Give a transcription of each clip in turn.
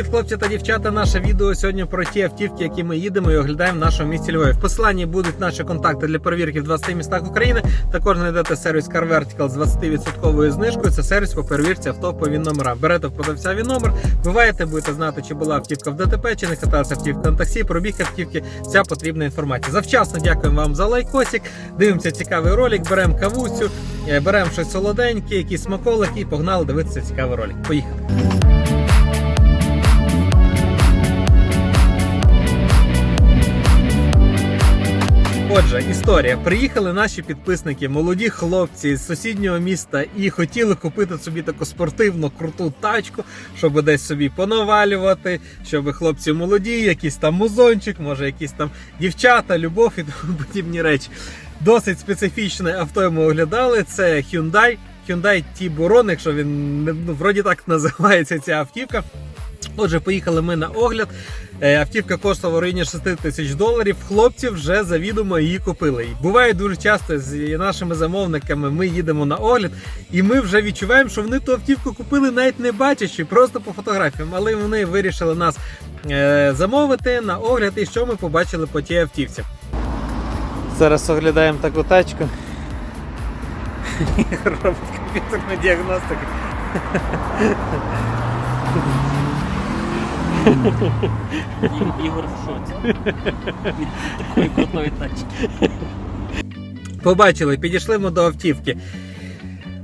привіт, хлопці та дівчата. Наше відео сьогодні про ті автівки, які ми їдемо і оглядаємо в нашому місті Львові. В посиланні будуть наші контакти для перевірки в 20 містах України. Також знайдете сервіс Car Vertical з 20% знижкою. Це сервіс по перевірці авто по він номерам. Берете в продавця він номер, буваєте, будете знати, чи була автівка в ДТП, чи не каталася автівка на таксі, пробіг автівки. Вся потрібна інформація. Завчасно дякуємо вам за лайкосик. Дивимося цікавий ролик, беремо кавусю, е, беремо щось солоденьке, якісь смаколики і погнали дивитися цікавий ролик. Поїхали. Отже, історія. Приїхали наші підписники, молоді хлопці з сусіднього міста і хотіли купити собі таку спортивну круту тачку, щоб десь собі понавалювати, щоб хлопці молоді, якийсь там музончик, може якісь там дівчата, любов і тому подібні речі. Досить специфічне авто ми оглядали. Це Hyundai. Hyundai Tiburon, якщо він ну, вроді так називається ця автівка. Отже, поїхали ми на огляд. Е, Автівка коштувала в районі 6 тисяч доларів. Хлопці вже завідомо її купили. Буває дуже часто з нашими замовниками. Ми їдемо на огляд, і ми вже відчуваємо, що вони ту автівку купили, навіть не бачачи, просто по фотографіям. Але вони вирішили нас е, замовити на огляд, і що ми побачили по тій автівці. Зараз оглядаємо таку тачку. Робить комп'ютерну діагностику. Ігор в шоці. Такої крутої тачки. Побачили, підійшли ми до автівки.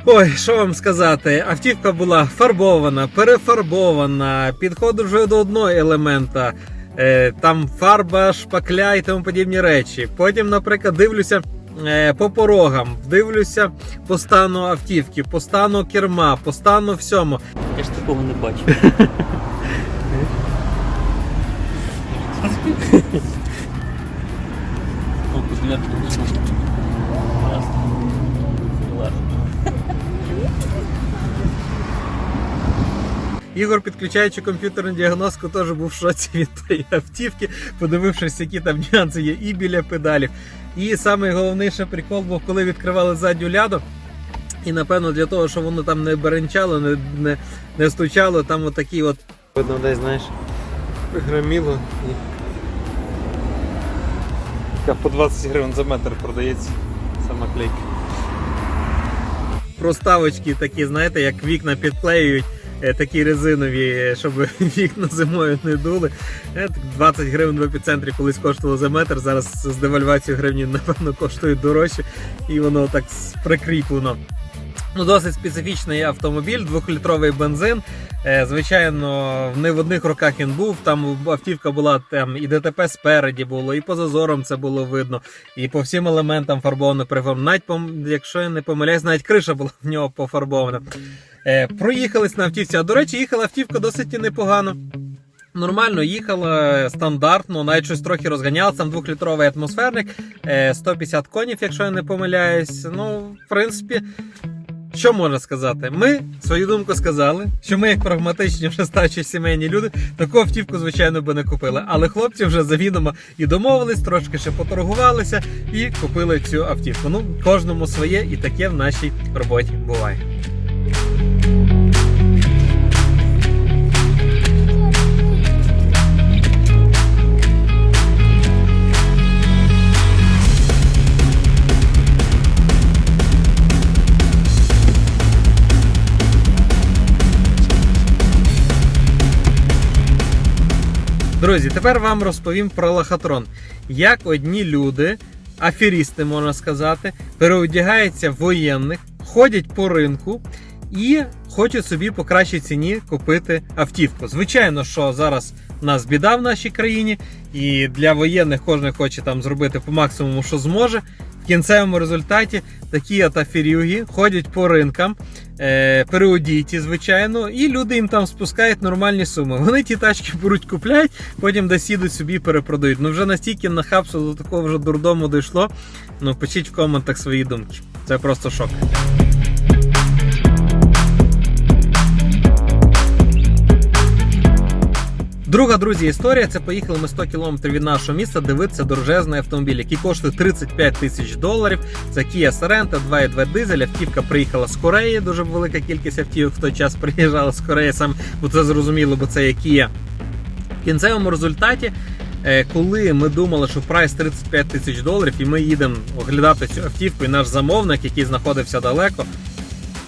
Ой, що вам сказати? Автівка була фарбована, перефарбована, підходить вже до одного елемента. Е, там фарба, шпакля і тому подібні речі. Потім, наприклад, дивлюся е, по порогам, дивлюся по стану автівки, по стану керма, по стану всьому. Я ж такого не бачив. Ігор, підключаючи комп'ютерну діагностику, теж був в шоці від тієї автівки, подивившись, які там нюанси є і біля педалів. І саме головніше прикол був, коли відкривали задню ляду. І напевно для того, щоб воно там не беренчало, не, не, не стучало, там отакі от. Видно, десь, знаєш, громіло. І... По 20 гривень за метр продається сама клейка. Проставочки такі, знаєте, як вікна підклеюють. е, Такі резинові, щоб вікна зимою не дули. Е, 20 гривень в епіцентрі колись коштувало за метр. Зараз з девальвацією гривні, напевно, коштує дорожче, і воно так прикріплено. Ну, досить специфічний автомобіль, двохлітровий бензин. Е, Звичайно, не в одних руках він був. Там автівка була там і ДТП спереді було, і по зазорам це було видно, і по всім елементам фарбовано перефарбовано. Навіть якщо я не помиляюсь, навіть криша була в нього пофарбована. Е, Проїхались на автівці. А до речі, їхала автівка досить непогано. Нормально їхала стандартно, навіть щось трохи розганялася. Там двохлітровий атмосферник, е, 150 конів, якщо я не помиляюсь. Ну, в принципі, що можна сказати? Ми свою думку сказали, що ми, як прагматичні, вже старші сімейні люди, таку автівку, звичайно, би не купили. Але хлопці вже завідомо і домовились, трошки ще поторгувалися і купили цю автівку. Ну, кожному своє, і таке в нашій роботі буває. Друзі, тепер вам розповім про лохотрон. Як одні люди, аферісти, можна сказати, переодягаються в воєнних, ходять по ринку і хочуть собі по кращій ціні купити автівку. Звичайно, що зараз нас біда в нашій країні, і для воєнних кожен хоче там зробити по максимуму, що зможе. В кінцевому результаті такі от аферюги ходять по ринкам, е, переодіті, звичайно, і люди їм там спускають нормальні суми. Вони ті тачки беруть, купляють, потім десь їдуть собі перепродають. Ну вже настільки нахабство до такого вже дурдому дійшло. Ну пишіть в коментах свої думки. Це просто шок. Друга, друзі, історія це поїхали ми 100 кілометрів від нашого міста дивитися дорожезний автомобіль, який коштує 35 тисяч доларів. Це Kia Sorento 2.2 дизель. Автівка приїхала з Кореї. Дуже велика кількість автівок в той час приїжджала з Кореї. Сам бо це зрозуміло, бо це є Kia. кінцевому результаті, е, коли ми думали, що прайс 35 тисяч доларів, і ми їдемо оглядати цю автівку, і наш замовник, який знаходився далеко.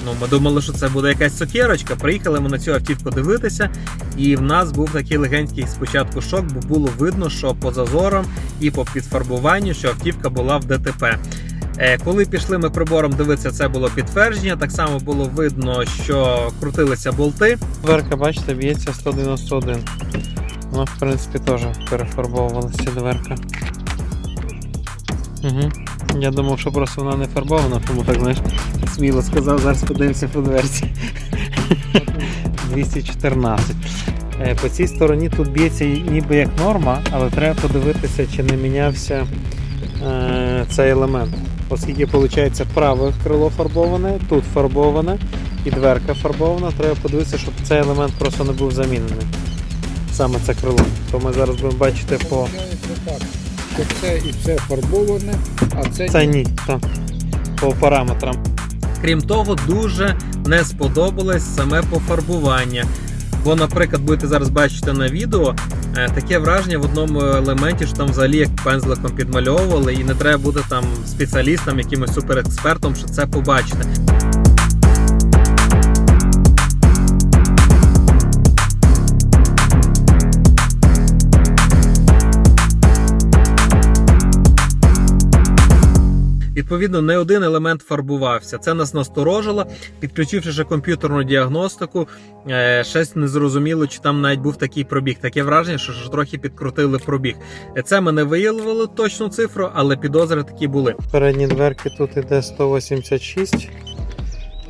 Ну, ми думали, що це буде якась цукерочка. Приїхали ми на цю автівку дивитися, і в нас був такий легенький спочатку шок, бо було видно, що по зазорам і по підфарбуванню, що автівка була в ДТП. Е, Коли пішли ми прибором дивитися, це було підтвердження. Так само було видно, що крутилися болти. Дверка, бачите, б'ється 191. Вона, в принципі, теж перефарбовувалася дверка. Угу. Я думав, що просто вона не фарбована, тому так знаєш, сміло сказав, зараз подивимося по дверці. 214. Е, По цій стороні тут б'ється ніби як норма, але треба подивитися, чи не мінявся е, цей елемент. Оскільки виходить праве крило фарбоване, тут фарбоване і дверка фарбована, треба подивитися, щоб цей елемент просто не був замінений. Саме це крило. То ми зараз будемо бачити по. Це і це фарбоване, а це, Це ні, так. По параметрам. Крім того, дуже не сподобалось саме пофарбування. Бо, наприклад, будете зараз бачити на відео е, таке враження в одному елементі, що там взагалі як пензликом підмальовували, і не треба бути там спеціалістом, якимось суперекспертом, щоб це побачити. Відповідно, не один елемент фарбувався. Це нас насторожило. Підключивши ще комп'ютерну діагностику, е, щось не зрозуміло, чи там навіть був такий пробіг. Таке враження, що ж трохи підкрутили пробіг. Е, Це ми не виявили точну цифру, але підозри такі були. Передні дверки тут іде 186,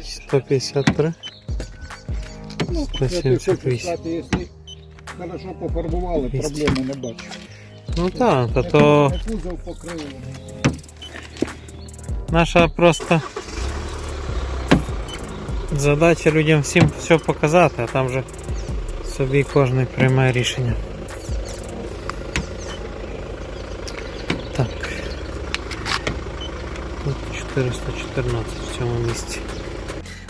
153. ну, хорошо пофарбували, проблеми не бачу. Ну так, та то кузов покрили. Наша просто задача людям всім все показати, а там вже собі кожен приймає рішення. Так. Тут 414 в цьому місці.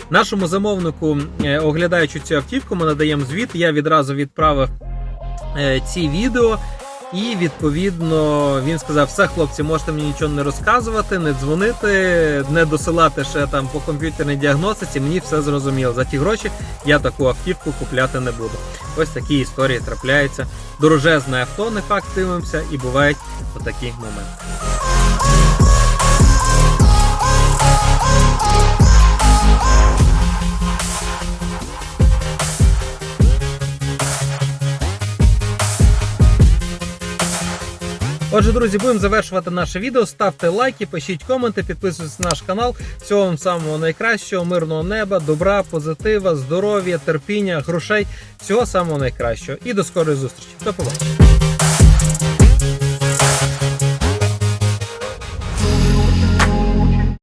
Нашому замовнику, е, оглядаючи цю автівку, ми надаємо звіт. Я відразу відправив е, ці відео. І відповідно він сказав: все, хлопці, можете мені нічого не розказувати, не дзвонити, не досилати ще там по комп'ютерній діагностиці. Мені все зрозуміло. За ті гроші я таку автівку купляти не буду. Ось такі історії трапляються. Дорожезне авто, не факт дивимося, і бувають отакі моменти. Отже, друзі, будемо завершувати наше відео. Ставте лайки, пишіть коменти, підписуйтесь на наш канал. Всього вам самого найкращого, мирного неба, добра, позитива, здоров'я, терпіння, грошей. Всього самого найкращого. І до скорої зустрічі. До побачення.